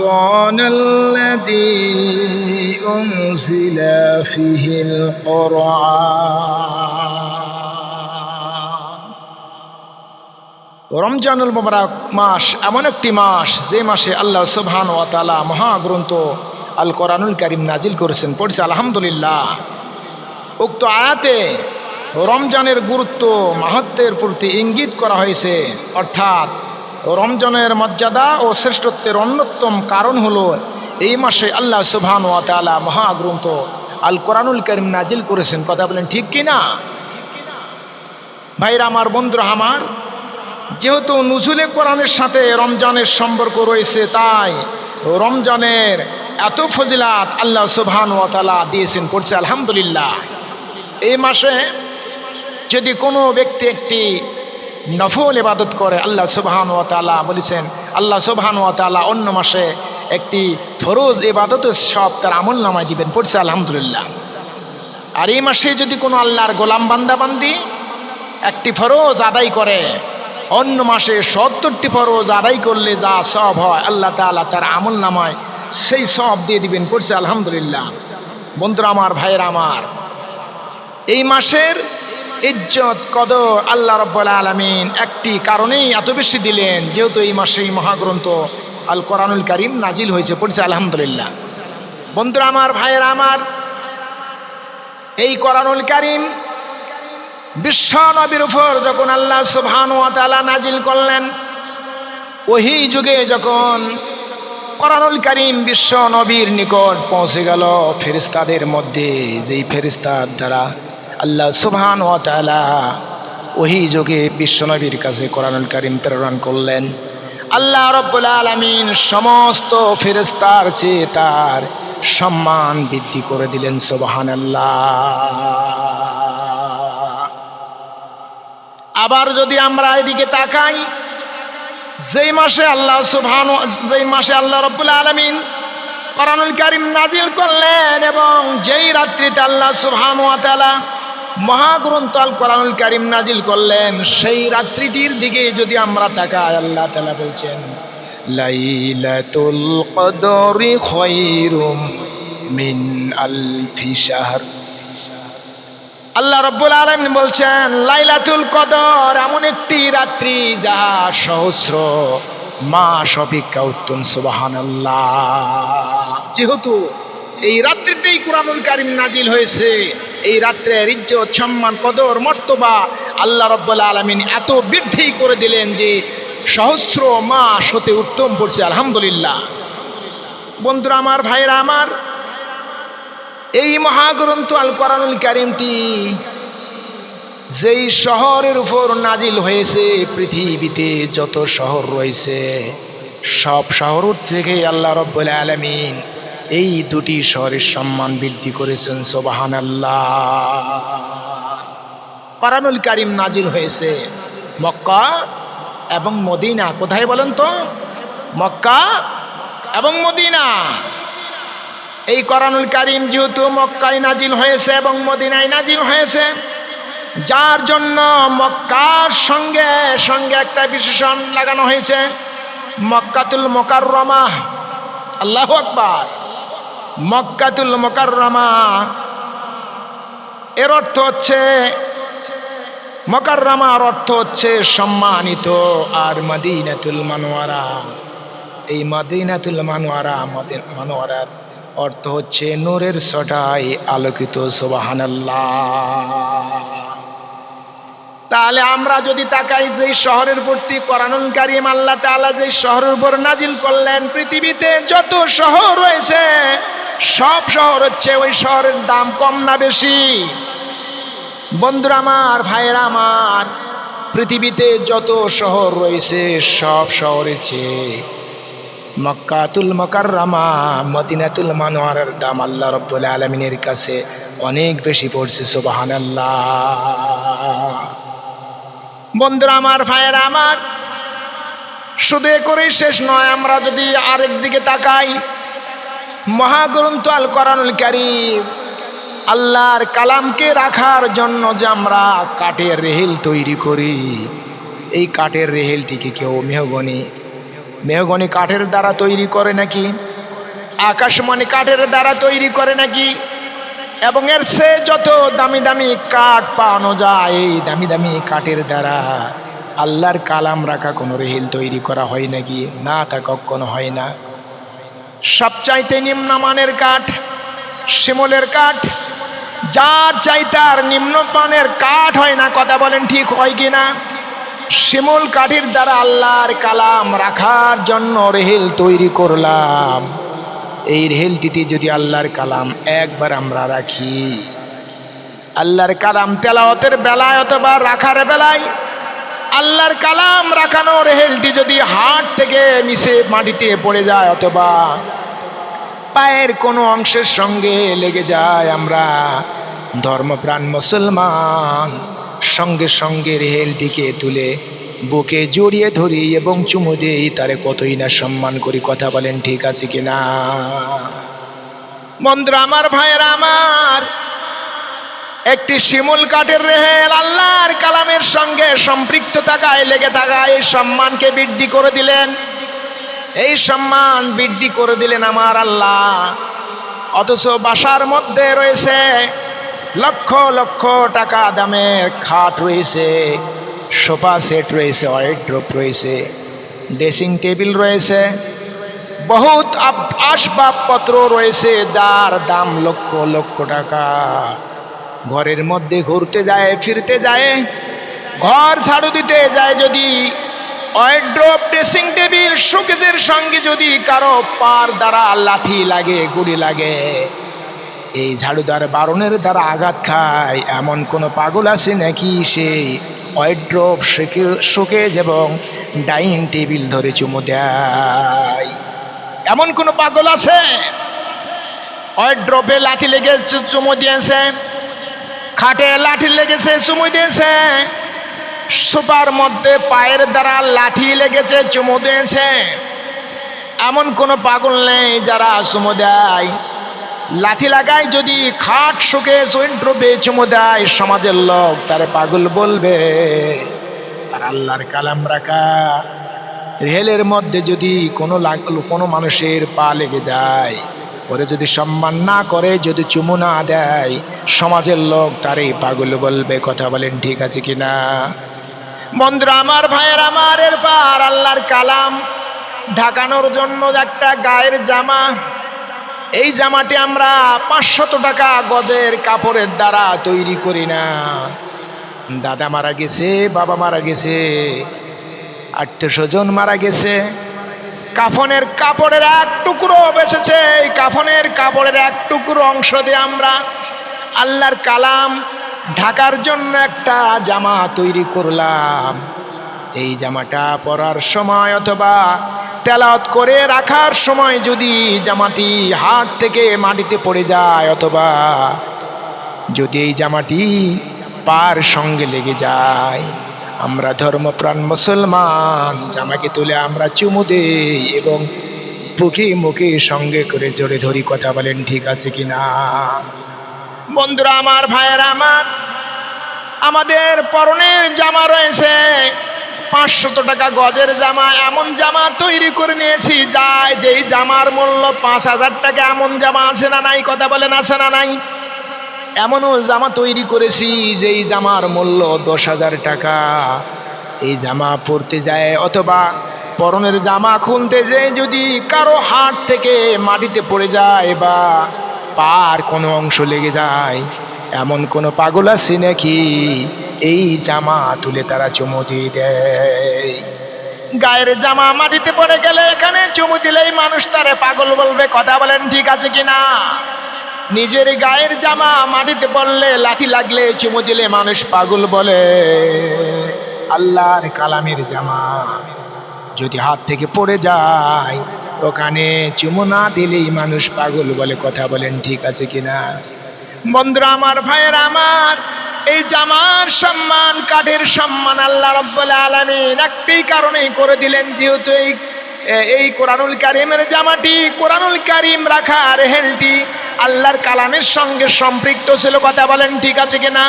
رمضان الذي أنزل فيه القرآن রমজানুল মোবারক মাস এমন একটি মাস যে মাসে আল্লাহ সুবহান ও তালা মহাগ্রন্থ আল কোরআনুল করিম নাজিল করেছেন পড়ছে আলহামদুলিল্লাহ উক্ত আয়াতে রমজানের গুরুত্ব মাহাত্মের প্রতি ইঙ্গিত করা হয়েছে অর্থাৎ রমজানের মর্যাদা ও শ্রেষ্ঠত্বের অন্যতম কারণ হলো এই মাসে আল্লাহ সুবহান ও তালা মহাগ্রন্থ আল কোরআনুল করিম নাজিল করেছেন। কথা বলেন, ঠিক কি না? ভাইরা আমার, বন্ধুরা আমার, যেহেতু নুজুলে কোরআনের সাথে রমজানের সম্পর্ক রয়েছে, তাই রমজানের এত ফজিলাত আল্লাহ সুবহান ও তালা দিয়েছেন করছে আলহামদুলিল্লাহ। এই মাসে যদি কোনো ব্যক্তি একটি নফল ইবাদত করে, আল্লাহ সুবহান ও তালা বলেছেন, আল্লাহ সুবহান ও তালা অন্য মাসে একটি ফরোজ ইবাদতের সব তার আমল নামায় দিবেন, পড়ছে আলহামদুলিল্লাহ। আর এই মাসে যদি কোনো আল্লাহর গোলাম বান্দাবান্দি একটি ফরজ আদায় করে, অন্য মাসে সত্তরটি ফরজ আদায় করলে যা সব হয়, আল্লাহ তালা তার আমল নামায় সেই সব দিয়ে দিবেন, পড়ছে আলহামদুলিল্লাহ। বন্ধুরা আমার, ভাইয়ের আমার, এই মাসের ইজ্জত, কদর আল্লাহ রব্বুল আলমিন একটি কারণেই এত বেশি দিলেন, যেহেতু এই মাসে এই মহাগ্রন্থ আল কোরআনুল করিম নাজিল হয়েছে, পড়ছে, আলহামদুলিল্লাহ। বন্ধুরা আমার, ভাইয়ের আমার, এই কোরআনুল করিম বিশ্ব নবীর উপর যখন আল্লাহ সুবহান তালা নাজিল করলেন, ওহি যুগে যখন করানুল করিম বিশ্ব নবীর নিকট পৌঁছে গেল ফেরিস্তাদের মধ্যে যেই ফেরিস্তার দ্বারা আল্লাহ সুবহান ও তালা ওহি যুগে বিশ্ব নবীর কাছে কোরআনুল করিম প্রেরণ করলেন। আল্লাহ রব্বুল আলমিন সমস্ত ফেরিস্তার চেয়ে তার সম্মান বৃদ্ধি করে দিলেন সুবহান আল্লাহ আবার যদি আমরা এদিকে তাকাই, যেই মাসে আল্লাহ সুবহান যেই মাসে আল্লাহ রব্বুল আলমিন কোরআনুল কারিম নাজিল করলেন এবং যেই রাত্রিতে আল্লাহ সুবহান তালা মহাগ্রন্থ আল কোরআনুল কারিম নাজিল করলেন। সেই রাত্রিটির দিকে যদি আমরা তাকাই, আল্লাহ তালা বলছেন, লাইলাতুল কদরি খৈরুম মিন আলফি শাহর। আল্লাহ রব্বুল আলম বলছেন, লাইলাতুল কদর এমন একটি রাত্রি যাহা সহস্র মাস অপেক্ষা উত্তম সুবাহান যেহেতু এই রাত্রিতেই কোরআনুল কারিম নাজিল হয়েছে এই রাত্রের ইজ্জত, সম্মান, কদর, মর্তবা আল্লাহ রব্বুল আলমিন এত বৃদ্ধি করে দিলেন যে সহস্র মাস হতে উত্তম পড়ছে, আলহামদুলিল্লাহ। বন্ধুরা আমার ভাইরা আমার, এই মহাগ্রন্থ আল কোরআনুল কারিমটি যেই শহরের উপর নাজিল হয়েছে, পৃথিবীতে যত শহর রয়েছে, সব শহর থেকে আল্লাহ রব্বুল আলমিন এই দুটি শহরের সম্মান বৃদ্ধি করেছেন সোবাহান আল্লাহ কোরআনুল কারিম নাজিল হয়েছে মক্কা এবং মদিনা। কোথায় বলেন তো? মক্কা এবং মদিনা। এই করানুল কারিম যেহেতু মক্কায় নাজিল হয়েছে এবং মদিনায় নাজিল হয়েছে, যার জন্য মক্কার সঙ্গে সঙ্গে একটা বিশেষণ লাগানো হয়েছে, মক্কাতুল মোকাররমা। আল্লাহ আকবার। মক্কাতুল মোকাররমা। এর অর্থ হচ্ছে, মকাররামার অর্থ হচ্ছে সম্মানিত আর মদিনাতুল মানোয়ারা এই মদিনাতুল মানোয়ারা মানোয়ারার অর্থ হচ্ছে নূরের ছটাই আলোকিত, সোবাহানাল্লাহ। তাহলে আমরা যদি তাকাই যে শহরের প্রতি কোরআনুল কারিম আল্লাহ তাআলা যে শহরের উপর নাজিল করলেন, পৃথিবীতে যত শহর রয়েছে সব শহর হচ্ছে ওই শহরের দাম কম না বেশি। বন্ধুরা আমার, ভাইয়েরা আমার, পৃথিবীতে যত শহর রয়েছে সব শহরের চেয়ে মক্কাতুল মকাররামা, মদিনাতুল মানোয়ারের দাম আল্লাহ রব্বুল আলমিনের কাছে অনেক বেশি পড়ছে সুবাহান আল্লাহ বন্ধুরা আমার, ভাইয়েরা আমার, শুধু করেই শেষ নয়, আমরা যদি আরেক দিকে তাকাই মহাগ্রন্থ আল কোরআনুল কারিম। আল্লাহর কালামকে রাখার জন্য যে আমরা কাঠের রেহেল তৈরি করি। এই কাঠের রেহেলটিকে কেউ মেহগনি মেহগনি কাঠের দ্বারা তৈরি করে নাকি? আকাশমণি কাঠের দ্বারা তৈরি করে নাকি? এবং এর সে যত দামি দামি কাঠ পাওয়ানো যায় এই দামি দামি কাঠের দ্বারা আল্লাহর কালাম রাখা কোনো রেহিল তৈরি করা হয় নাকি? না তা কখনো হয় না। সবচাইতে নিম্নমানের কাঠ, শিমলের কাঠ। যার চাইতার নিম্নমানের কাঠ হয় না, কথা বলেন ঠিক হয় কি না? শিমুল কাঠির দ্বারা আল্লাহর কালাম রাখার জন্য রেহেল তৈরি করলাম। এই রেহেলটিতে যদি আল্লাহর কালাম একবার আমরা রাখি, আল্লাহর কালাম তেলাওয়াতের বেলায় অথবা রাখার বেলায় আল্লাহর কালাম রাখানো রেহেলটি যদি হাট থেকে নিচে মাটিতে পড়ে যায় অথবা পায়ের কোনো অংশের সঙ্গে লেগে যায়, আমরা ধর্মপ্রাণ মুসলমান, সঙ্গে সঙ্গে রেহেলটিকে তুলে বুকে জড়িয়ে ধরি এবং চুমু দিই, তারে কতই না সম্মান করি, কথা বলেন ঠিক আছে কিনা? বন্ধুরা, আমার ভাইয়েরা, আমার একটি শিমুল কাঠের রেহেল আল্লাহর কালামের সঙ্গে সম্পৃক্ত থাকায়, লেগে থাকায় এই সম্মানকে বৃদ্ধি করে দিলেন। এই সম্মান বৃদ্ধি করে দিলেন আমার আল্লাহ। অথচ বাসার মধ্যে রয়েছে লক্ষ লক্ষ টাকা দামের খাট রয়েছে, সোফা সেট রয়েছে ওয়াইড্রোপ রয়েছে ড্রেসিং টেবিল রয়েছে, বহুত আসবাবপত্র রয়েছে যার দাম লক্ষ লক্ষ টাকা। ঘরের মধ্যে ঘুরতে যায়, ফিরতে যায়। ঘর ঝাড়ু দিতে যায় যদি। ওয়াইড্রোপ ড্রেসিং টেবিল শোকেজের সঙ্গে যদি কারও পার দ্বারা লাঠি লাগে, গুলি লাগে। এই ঝাড়ুদার বারণের দ্বারা আঘাত খায়। এমন কোনো পাগল আছে নাকি? সেই ওয়াইড্রোপ শোকেজ এবং ডাইনিং টেবিল ধরে চুমু দেয়। এমন কোনো পাগল আছে? ওয়াইড্রোপে লাঠি লেগে চুমু দিয়েছে। খাটে লাঠি লেগেছে, চুমু দিয়েছে। সোপার মধ্যে পায়ের দ্বারা লাঠি লেগেছে, চুমু দিয়েছে। এমন কোনো পাগল নেই যারা চুমু দেয়। লাঠি লাগায় যদি খাট শুকে ড্রোপে চুমু দেয়, সমাজের লোক তারে পাগল বলবে। আর আল্লাহর কালাম রাখা। রেলের মধ্যে যদি কোনো কোনো মানুষের পা লেগে যায় ওরে যদি সম্মান না করে, যদি চুমু না দেয়, সমাজের লোক তারে পাগল বলবে, কথা বলেন ঠিক আছে কিনা? বন্ধুরা, আমার ভাইয়ের, আমার এর পার, আল্লাহর কালাম। ঢাকানোর জন্য একটা গায়ের জামা। এই জামাটি আমরা পাঁচশত টাকা গজের কাপড়ের দ্বারা তৈরি করি না। দাদা মারা গেছে, বাবা মারা গেছে আত্মীয় স্বজন মারা গেছে। কাফনের কাপড়ের এক টুকরো বেঁচেছে এই কাফনের কাপড়ের এক টুকরো অংশ দিয়ে আমরা আল্লাহর কালাম ঢাকার জন্য একটা জামা তৈরি করলাম। এই জামাটা পরার সময় অথবা তেলাওয়াত করে রাখার সময় যদি জামাটি হাত থেকে মাটিতে পড়ে যায় অথবা যদি এই জামাটি পার সঙ্গে লেগে যায় আমরা ধর্মপ্রাণ মুসলমান, জামাকে তুলে আমরা চুমু দেই এবং বুকে মুখে সঙ্গে করে জোরে ধরি কথা বলেন, ঠিক আছে কি না? বন্ধুরা আমার, ভাইয়ের আমার, আমাদের পরনের জামা রয়েছে। পাঁচশত টাকা গজের জামা, এমন জামা তৈরি করে নিয়েছি যায় যেই জামার মূল্য পাঁচ হাজার টাকা, এমন জামা আছে না নাই, কথা বলেন, আছে না নাই? এমনও জামা তৈরি করেছি যেই জামার মূল্য দশ হাজার টাকা। এই জামা পরতে যায় অথবা পরনের জামা খুলতে যেয়ে যদি কারও হাত থেকে মাটিতে পড়ে যায় বা পার কোনো অংশ লেগে যায়, এমন কোনো পাগল আছে নাকি? এই জামা তুলে তারা চুমু দিয়ে দেয়। গায়ের জামা মাটিতে পড়ে গেলে এখানে চুমু দিলেই মানুষ তারে পাগল বলবে, কথা বলেন ঠিক আছে কিনা? নিজের গায়ের জামা মাটিতে পড়লে লাঠি লাগলে চুমু দিলে মানুষ পাগল বলে। আল্লাহর কালামের জামা যদি হাত থেকে পড়ে যায়, ওখানে চুমু না দিলেই মানুষ পাগল বলে কথা বলেন ঠিক আছে কিনা? বন্ধুরা আমার, ভাইয়ের আমার, এই জামার সম্মান, কাঠের সম্মান আল্লাহ রব্বুল আলমিন একটি কারণেই করে দিলেন, যেহেতু এই এই কোরআনুল কারিমের জামাটি, কোরআনুল কারিম রাখা রেহেলটি আল্লাহর কালামের সঙ্গে সম্পৃক্ত ছিল, কথা বলেন ঠিক আছে কিনা?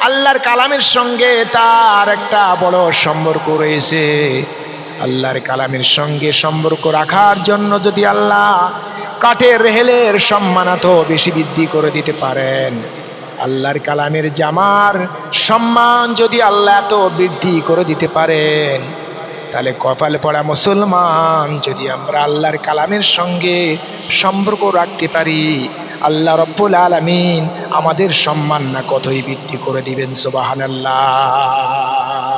আল্লাহর কালামের সঙ্গে তার একটা বড় সম্পর্ক রয়েছে। আল্লাহর কালামের সঙ্গে সম্পর্ক রাখার জন্য যদি আল্লাহ কাঠের রেহেলের সম্মান এত বেশি বৃদ্ধি করে দিতে পারেন, আল্লাহর কালামের জামার সম্মান যদি আল্লাহ এত বৃদ্ধি করে দিতে পারেন তাহলে কপাল পড়া মুসলমান, যদি আমরা আল্লাহর কালামের সঙ্গে সম্পর্ক রাখতে পারি, আল্লাহ রব্বুল আলমিন আমাদের সম্মান না কতই বৃদ্ধি করে দিবেন সোবাহান আল্লাহ